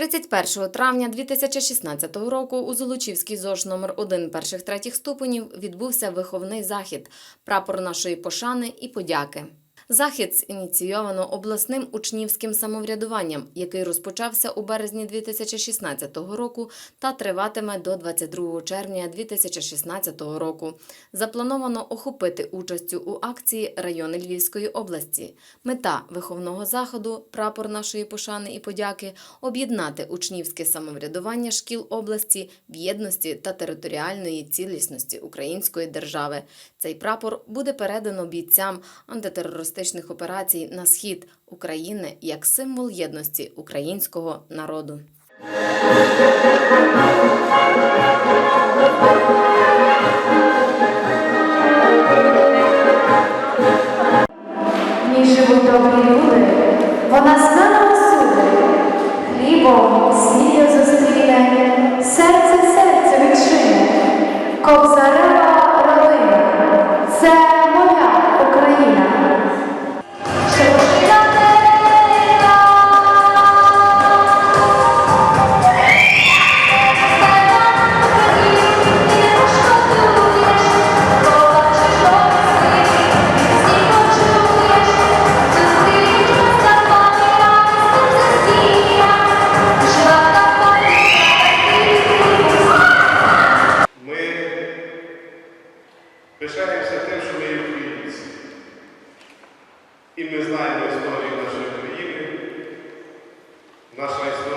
31 травня 2016 року у Золочівській ЗОЖ номер 1 перших третіх ступенів відбувся виховний захід прапор нашої пошани і подяки. Захід ініційовано обласним учнівським самоврядуванням, який розпочався у березні 2016 року та триватиме до 22 червня 2016 року. Заплановано охопити участю у акції райони Львівської області. Мета виховного заходу прапор нашої пошани і подяки об'єднати учнівське самоврядування шкіл області в єдності та територіальної цілісності української держави. Цей прапор буде передано бійцям антитерористичних операцій на схід України як символ єдності українського народу. Знаємо історію нашої країни. Наша історія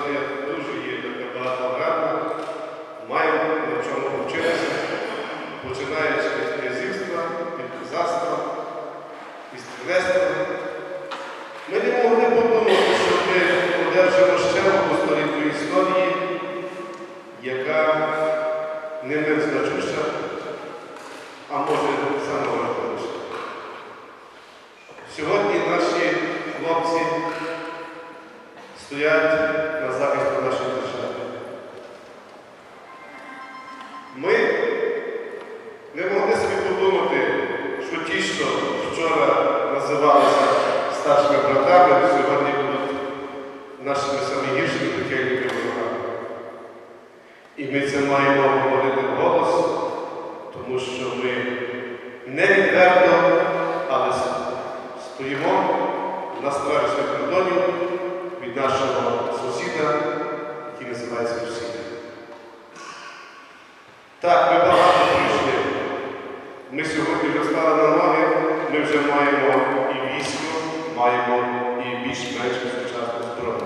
І ми це маємо говорити вголос, тому що ми не відверто, але стоїмо на стражі кордонів від нашого сусіда, який називається Росія. Так, ми багато пройшли. Ми сьогодні вже стали на ноги, ми вже маємо і військо, маємо і більш-менш сучасну зброю.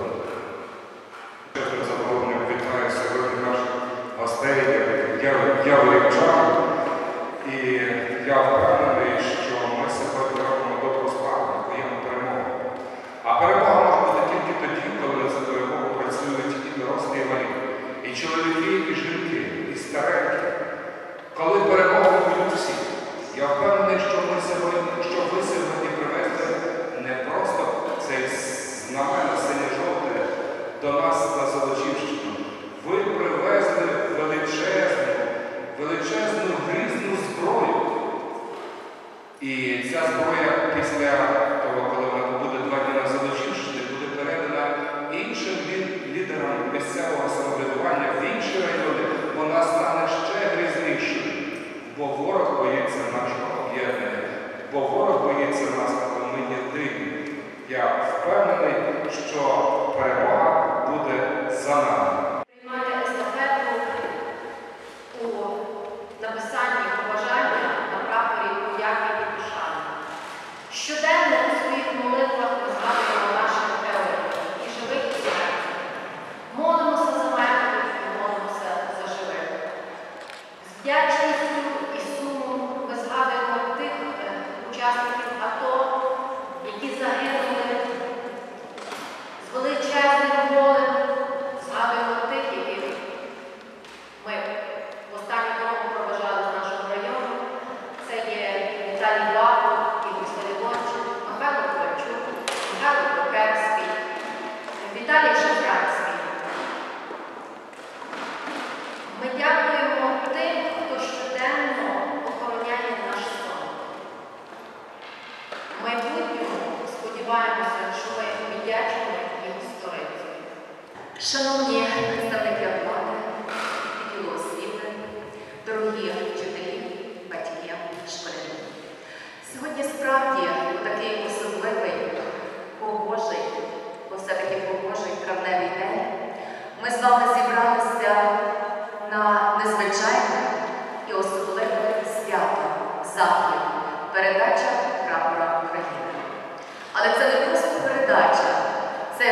Чесно задоволення вітаю сьогодні наших гостей. Я, я величаю і я впевнений, що ми сьогодні робимо добру справу, даємо перемогу. А перемога може бути тільки тоді, коли за перемогу працюють і дорослі, і малі, і чоловіки, і жінки, і старенькі. Коли перемогу будуть всі. Я впевнений, що ми сьогодні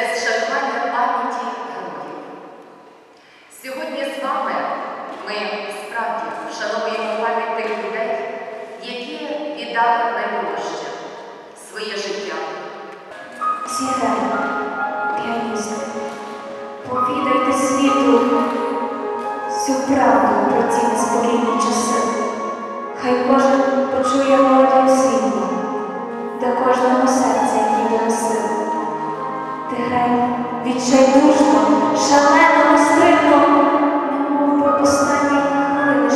це вшанування пам'яті героїв. Сьогодні з вами ми справді вшановуємо пам'ять тих людей, які віддали найдорожче своє життя. Зіграй, піаністи, повідайте світу всю правду про ці неспокійні часи. Хай кожен почує Ти грай відчайдушно, шалено, стрибно, немов про останні хвилини.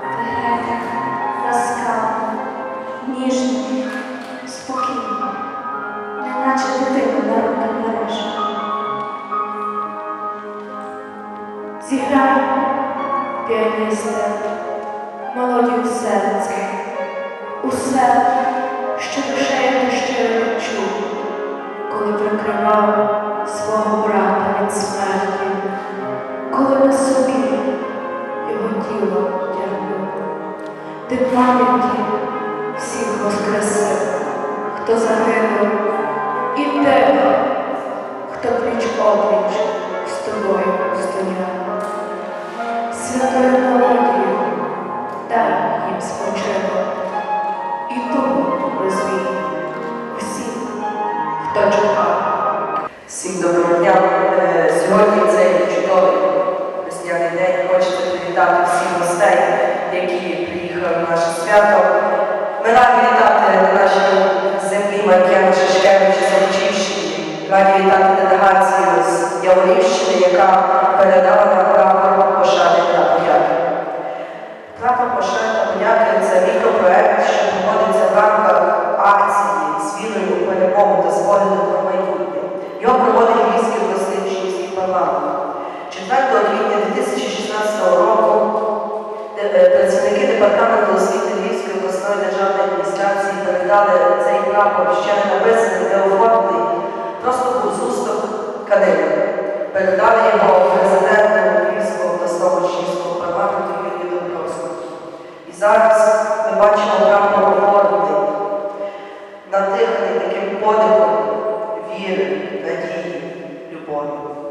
Ти грай так ласкаво, ніжно, спокійно неначе дитину на руках береш. Зіграй, піаністе, мелодію серця, усе, що душею щиро коли прикривав свого брата від смерті, коли на собі його тіло тягнув. Ти пам'яті всіх воскресив, хто загинув, і тебе, хто пліч опліч з тобою стояв. Святою Всім доброго дня. Е, Сьогодні цей чудовий весняний день. Хочеться привітати всіх гостей, які приїхали на наше свято. Ми раді вітати на нашій землі Маркіяна Шишкевича з Олчівщини. Раді вітати делегацію з Яворівщини, яка передала нам прапор ще навесний, неоформлений, просто був з устав канини. Передали його президенту Львівського та Славочівського парламенту Юрію Добровського. І зараз ми бачимо прапор оформлений натихний таким подихом віри, надії, любові.